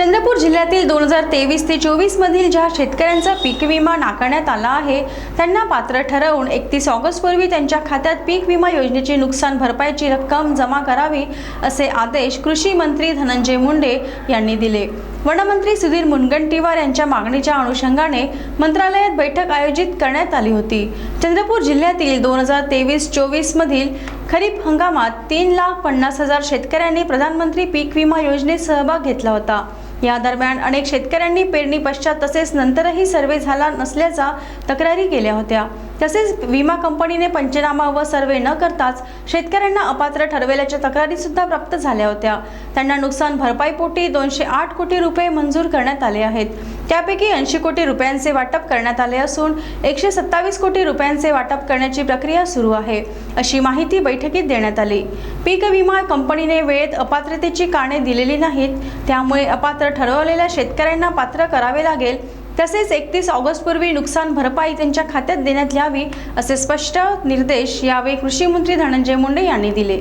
चंद्रपूर जिल्ह्यातील दोन हजार तेवीस ते चोवीस मधील ज्या शेतकऱ्यांचा पीक विमा नाकारण्यात आला आहे त्यांना पात्र ठरवून एकतीस ऑगस्टपूर्वी त्यांच्या खात्यात पीक विमा योजनेची नुकसान भरपाईची रक्कम जमा करावी असे आदेश कृषी मंत्री धनंजय मुंडे यांनी दिले. वनमंत्री सुधीर मुनगंटीवार यांच्या मागणीच्या अनुषंगाने मंत्रालयात बैठक आयोजित करण्यात आली होती. चंद्रपूर जिल्ह्यातील दोन हजार तेवीस चोवीस मधील खरीप हंगामात तीन लाख पन्नास हजार शेतकऱ्यांनी प्रधानमंत्री पीक विमा योजनेत सहभाग घेतला होता. या दरम्यान अनेक शेतकऱ्यांनी पेरणी पश्चात तसेच नंतरही सर्वे झाला नसल्याचा तक्रारी केल्या होत्या. तसेच विमा कंपनीने पंचनामा व सर्वे न करताच शेतकऱ्यांना अपात्र ठरवल्याच्या तक्रारी सुद्धा प्राप्त झाल्या होत्या. त्यांना नुकसान भरपाईपोटी दोनशे आठ कोटी रुपये मंजूर करण्यात आले आहेत. त्यापैकी ऐंशी कोटी रुपयांचे वाटप करण्यात आले असून एकशे सत्तावीस कोटी रुपयांचे वाटप करण्याची प्रक्रिया सुरू आहे अशी माहिती बैठकीत देण्यात आली. पीक विमा कंपनीने वेळेत अपात्रतेची कारणे दिलेली नाहीत त्यामुळे अपात्र ठरवलेल्या शेतकऱ्यांना पात्र करावे लागेल तसेच एकतीस ऑगस्टपूर्वी नुकसान भरपाई त्यांच्या खात्यात देण्यात यावी असे स्पष्ट निर्देश यावेळी कृषी मंत्री धनंजय मुंडे यांनी दिले.